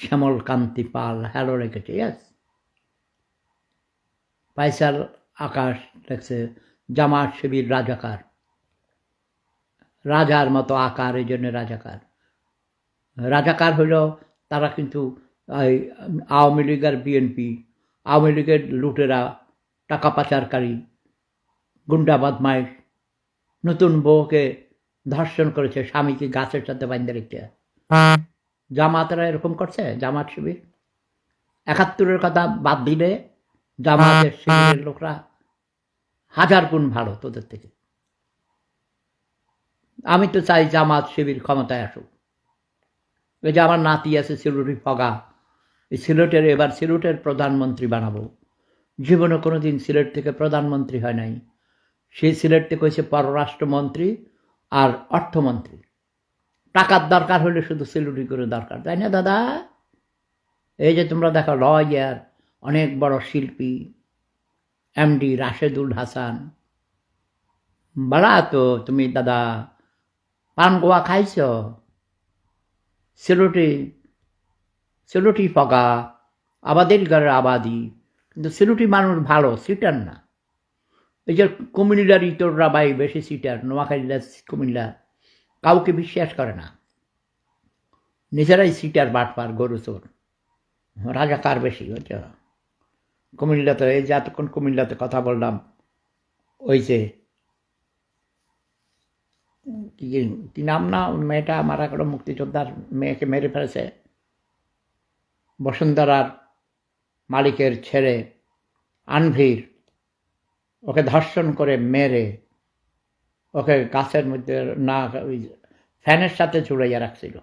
শ্যামল কান্তি পাল hello রেখেছে ইয়াস পাইসাল আকাশ লেখছে জামাত শিবির রাজাকার। রাজার মতো আকার, এই জন্য রাজাকার। রাজাকার হইল, তারা কিন্তু আওয়ামী লীগ আর বিএনপি, আওয়ামী লীগের লুটেরা, টাকা পাচারকারী, গুন্ডা বদমাইশ, নতুন বউকে ধর্ষণ করেছে, স্বামীকে গাছের সাথে বান্ধে রেখে জামাতরা এরকম করছে? জামাত শিবির? একাত্তরের কথা বাদ দিলে জামাতের শিবিরের লোকরা হাজার গুণ ভালো তোদের থেকে। আমি তো চাই জামাত শিবির ক্ষমতায় আসুক। এই যে আমার নাতি আছে সিলুটি ফগা, এই সিলেটের এবার সিলেটের প্রধানমন্ত্রী বানাবো। জীবনে কোনো দিন সিলেট থেকে প্রধানমন্ত্রী হয় নাই। সেই সিলেট থেকে হয়েছে পররাষ্ট্রমন্ত্রী আর অর্থমন্ত্রী। টাকার দরকার হলে শুধু সেলুটি করে দরকার, তাই না দাদা? এই যে তোমরা দেখো লয়ার অনেক বড় শিল্পী, এমডি রাশেদুল হাসান। বলা তো তুমি দাদা, পান গোয়া খাইছ? সেলুটি সেলুটি ফগা আবাদের ঘরের আবাদি। কিন্তু সেলুটি মানুষ ভালো, সিটার না। এই যে কুমিল্লার ইতররা বাই বেশি সিটার, নোয়াখালীরা কুমিল্লা, কাউকে বিশ্বাস করে না। নিজেরাই সিটার বাটপার গরু চোর। রাজাকার বেশি? হচ্ছে কুমিল্লাতে, এই যে এতক্ষণ কুমিল্লাতে কথা বললাম, ওই যে কি নাম না? মেয়েটা মারা গেল, মুক্তিযোদ্ধার মেয়েকে মেরে ফেলেছে। বসুন্ধরার মালিকের ছেলে আনভির ওকে ধর্ষণ করে মেরে ওকে গাছের মধ্যে না, ওই ফ্যানের সাথে ঝুলাইয়া রাখছিল।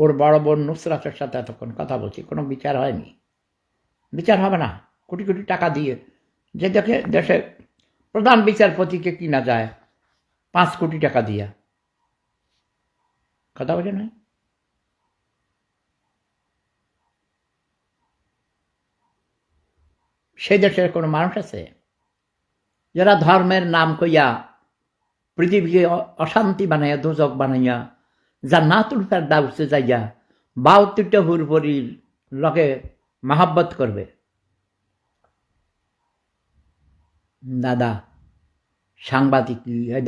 ওর বড় বোন নুসরাতের সাথে এতক্ষণ কথা বলছি, কোনো বিচার হয়নি। বিচার হবে না। কোটি কোটি টাকা দিয়ে যে দেখে দেশে প্রধান বিচারপতিকে কিনা যায়, পাঁচ কোটি টাকা দিয়া। কথা বলে নয় সেই দেশের কোনো মানুষ আছে? যারা ধর্মের নাম কইয়া পৃথিবীকে অশান্তি বানাইয়া দুজক বানাইয়া জান্নাতুল ফেরদাউসে যাইয়া বাউত্তিটা হুরপরির লগে মাহাব্বত করবে। দাদা, সাংবাদিক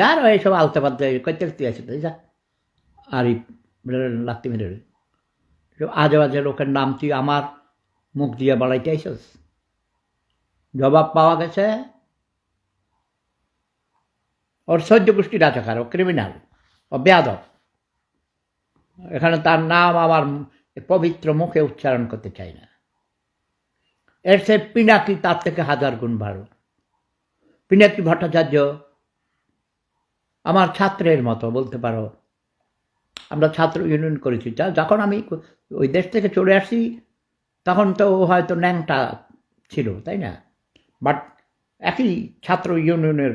দার এইসব আলতে পালতে করতে করতে আছে তো যা। আর লাগতে মেরে আজে বাজে লোকের নাম তুই আমার মুখ দিয়ে বাড়াইতে আইসস? জবাব পাওয়া গেছে? ওর সহ্য গোষ্ঠী রাজাকার, ও ক্রিমিনাল ও বেয়াদব। এখানে তার নাম আমার পবিত্র মুখে উচ্চারণ করতে চাই না। এর সে পিনাকি, তার থেকে হাজার গুণ ভালো পিনাকি ভট্টাচার্য আমার ছাত্রের মতো, বলতে পারো, আমরা ছাত্র ইউনিয়ন করেছি। যখন আমি ওই দেশ থেকে চলে আসি, তখন তো হয়তো ন্যাংটা ছিল, তাই না? বাট একই ছাত্র ইউনিয়নের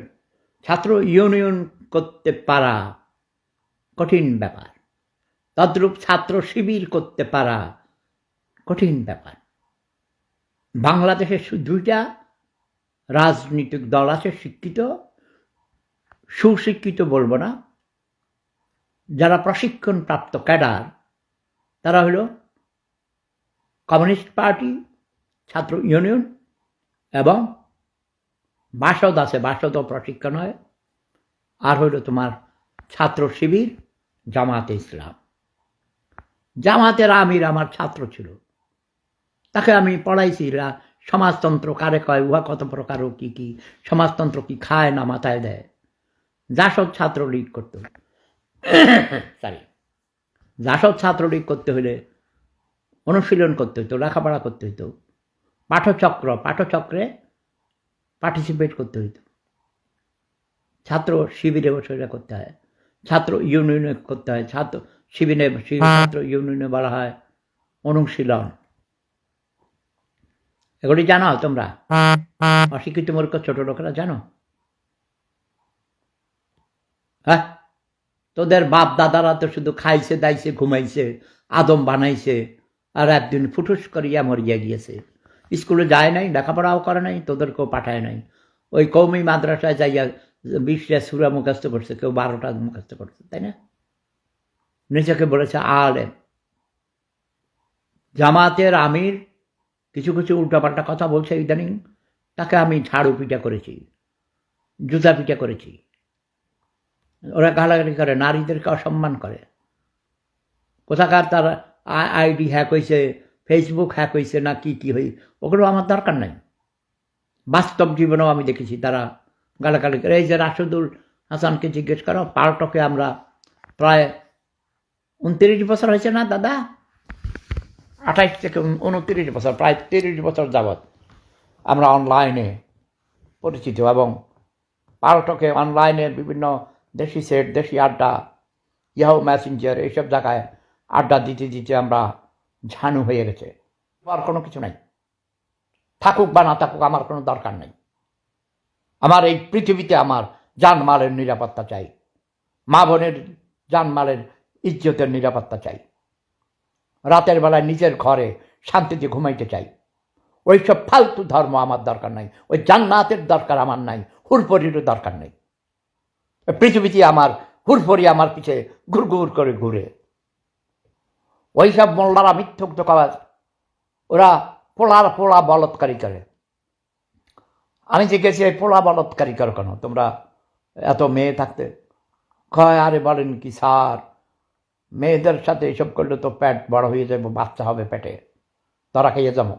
ছাত্র ইউনিয়ন করতে পারা কঠিন ব্যাপার। তদ্রূপ ছাত্র শিবির করতে পারা কঠিন ব্যাপার। বাংলাদেশে শু- দুইটা রাজনৈতিক দল আছে শিক্ষিত, সুশিক্ষিত বলব না, যারা প্রশিক্ষণপ্রাপ্ত ক্যাডার, তারা হলো কমিউনিস্ট পার্টি, ছাত্র ইউনিয়ন এবং বাসদ আছে, বাসদও প্রশিক্ষণ হয়। আর হইল তোমার ছাত্র শিবির জামাতে ইসলাম। জামাতের আমির আমার ছাত্র ছিল। তাকে আমি পড়াইছি সমাজতন্ত্র কারে কয়, উহা কত প্রকার ও কী কী, সমাজতন্ত্র কি খায় না মাথায় দেয়। জাসদ ছাত্রলীগ করত। সরি জাসদ ছাত্রলীগ করতে হলে অনুশীলন করতে হতো লেখাপড়া করতে হতো পাঠচক্র, পাঠচক্রে পার্টিসিপেট করতে হতো ছাত্র শিবিরে বসে করতে হয়, ছাত্র ইউনিয়নে করতে হয়, ছাত্র শিবিরে শিবির ছাত্র ইউনিয়নে বলা হয় অনুশীলন। এগুলি জানো তোমরা? অশিক্ষিত মূর্খ ছোট লোকেরা জানো? হ্যাঁ? তোদের বাপ দাদারা তো শুধু খাইছে দাইছে ঘুমাইছে আদম বানাইছে আর একদিন ফুটুস করিয়া মরিয়া গিয়েছে। স্কুলে যায় নাই লেখাপড়াও করে নাই তোদেরকেও পাঠায় নাই। ওই কৌমি মাদ্রাসায় যাইয়া বিশটা সুরা মুখস্থ করছে কেউ বারোটা মুখস্থ করছে তাই না? নিজেকে বলেছে আলেম জামাতের আমির কিছু কিছু উল্টাপাল্টা কথা বলছে ইদানিং, তাকে আমি ঝাড়ু পিঠা করেছি, জুতা পিঠা করেছি। ওরা গালাগালি করে, নারীদেরকে অসম্মান করে। কোথাকার তার আইডি হ্যাক হয়েছে ফেসবুক হ্যাক হয়েছে না কি কি হই, ওগুলো আমার দরকার নাই। বাস্তব জীবনেও আমি দেখেছি তারা গালাগালি করে, এই যে রাশেদুল হাসানকে জিজ্ঞেস করো, পাল্টকে আমরা প্রায় উনত্রিশ বছর হয়েছে না, দাদা? আঠাইশ থেকে উনত্রিশ বছর, প্রায় তিরিশ বছর যাবৎ আমরা অনলাইনে পরিচিত এবং পাল্টকে অনলাইনে বিভিন্ন দেশি সেট দেশি আড্ডা ইয়াহু মেসেঞ্জার এইসব জায়গায় আড্ডা দিতে দিতে আমরা ঝানু হয়ে গেছে। আর কোনো কিছু নাই। থাকুক বা না থাকুক, আমার কোনো দরকার নেই। আমার এই পৃথিবীতে আমার জানমালের নিরাপত্তা চাই। মা বোনের জানমালের ইজ্জতের নিরাপত্তা চাই। রাতের বেলায় নিজের ঘরে শান্তিতে ঘুমাইতে চাই। ওই সব ফালতু ধর্ম আমার দরকার নাই। ওই জান্নাতের দরকার আমার নাই। হুরপরিরও দরকার নেই। পৃথিবীতে আমার হুরপরি আমার পিছে ঘুর ঘুর করে ঘুরে। ওই সব মোল্লারা মিথ্যুক দোকাবাজ ওরা পোলার পোলা বলৎকারী করে। আমি জিজ্ঞেসি এই পোলা বলৎকারী করো কেন? তোমরা এত মেয়ে থাকতে? কয়, আরে বলেন কি স্যার মেয়েদের সাথে এসব করলে তো প্যাট বড় হয়ে যাবে, বাচ্চা হবে পেটে। তোরা খেয়ে যাব।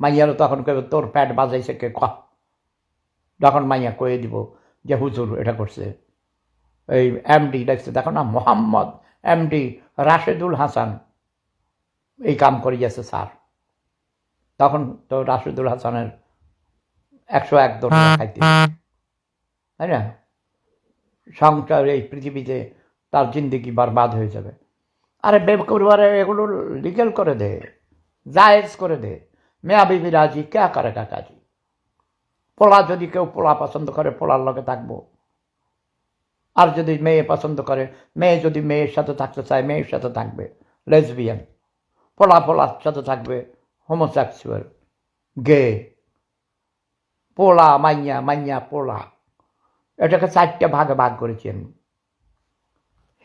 মাইয়ারও তখন কেবে তোর প্যাট বাজাইছে কে ক তখন মাইয়া কয়ে দিব যে, হুজুর এটা করছে। এই এমডি দেখছে, দেখো না, মোহাম্মদ এমডি রাশেদুল হাসান। এই কাম করে গেছে স্যার। তখন তো রাশেদুল হাসানের একশো এক দশ খাইতে তাই না? সংসার এই পৃথিবীতে তার জিন্দিগি বরবাদ হয়ে যাবে। আরে বেকুরবারে এগুলো লিগেল করে দে, জায়েজ করে দে। মেয়া বিবি রাজি, কে করে কাকাজি? পোলা যদি কেউ পোলা পছন্দ করে, পোলার লগে থাকব। আর যদি মেয়ে পছন্দ করে, মেয়ে যদি মেয়ের সাথে থাকতে চায়, মেয়ের সাথে থাকবে। লেসবিয়ান পোলা পোলার সাথে থাকবে হোমোসেক্সুয়াল গে পোলা মাইয়া মাইয়া পোলা। এটাকে চারটে ভাগে ভাগ করেছি আমি।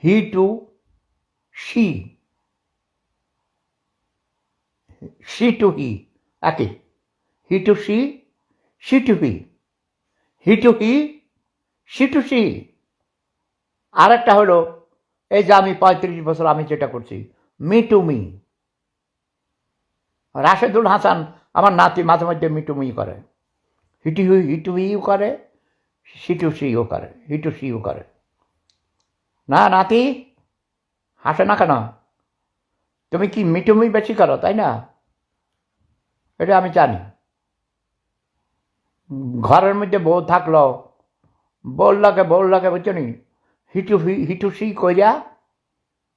He to she she to he একই he to she she to he he to he she to she আরেকটা হলো, এই যে আমি পঁয়ত্রিশ বছর আমি যেটা করছি me to me Rashedul Hasan, আমার নাতি মাঝে মিটু মি করে। হিটু হিটু হিও করে সিটু সিও করে হিটু সিও করে। না, নাতি, হাসে না কেন? তুমি কি মিটুমি বেশি করো, তাই না? এটা আমি জানি। ঘরের মধ্যে বউ থাকল বউর লাগে বউর লাগে বুঝছ নি, হিটু হিটু সি কইরা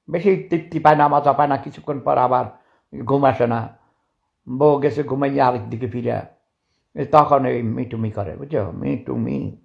বেশি তৃপ্তি পায় না মাথা পায় না, কিছুক্ষণ পর আবার ঘুম আসে না। বউ গেছে ঘুমাইয়া আরেক দিকে ফিরে। তখন এই মিটুমি করে, বুঝছ? মিটুমি।